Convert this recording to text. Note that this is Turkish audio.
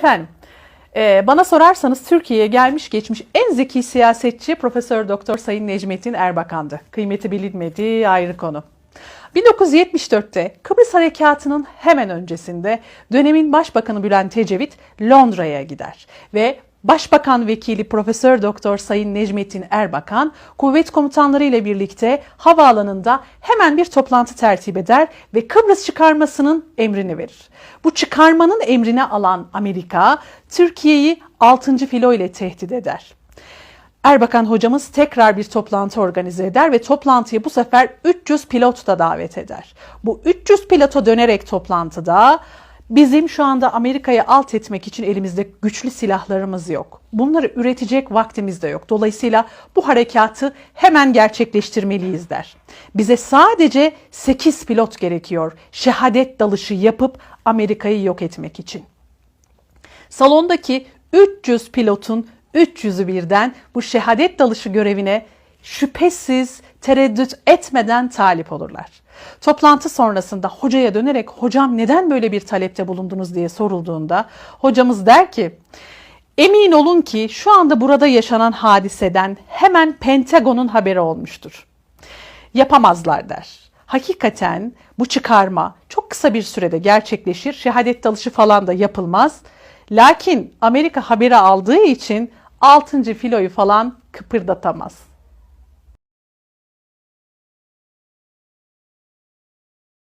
Efendim, e, bana sorarsanız Türkiye'ye gelmiş geçmiş en zeki siyasetçi Profesör Doktor Sayın Necmettin Erbakan'dı. Kıymeti bilinmediği ayrı konu. 1974'te Kıbrıs Harekatı'nın hemen öncesinde dönemin Başbakanı Bülent Ecevit Londra'ya gider ve Başbakan Vekili Profesör Doktor Sayın Necmettin Erbakan kuvvet komutanları ile birlikte havaalanında hemen bir toplantı tertip eder ve Kıbrıs çıkarmasının emrini verir. Bu çıkarmanın emrini alan Amerika Türkiye'yi 6. filo ile tehdit eder. Erbakan hocamız tekrar bir toplantı organize eder ve toplantıya bu sefer 300 pilot da davet eder. Bu 300 pilota dönerek toplantıda bizim şu anda Amerika'yı alt etmek için elimizde güçlü silahlarımız yok. Bunları üretecek vaktimiz de yok. Dolayısıyla bu harekatı hemen gerçekleştirmeliyiz der. Bize sadece 8 pilot gerekiyor şehadet dalışı yapıp Amerika'yı yok etmek için. Salondaki 300 pilotun 300'ü birden bu şehadet dalışı görevine şüphesiz tereddüt etmeden talip olurlar. Toplantı sonrasında hocaya dönerek hocam neden böyle bir talepte bulundunuz diye sorulduğunda hocamız der ki emin olun ki şu anda burada yaşanan hadiseden hemen Pentagon'un haberi olmuştur. Yapamazlar der. Hakikaten bu çıkarma çok kısa bir sürede gerçekleşir. Şehadet dalışı falan da yapılmaz. Lakin Amerika haberi aldığı için 6. filoyu falan kıpırdatamaz.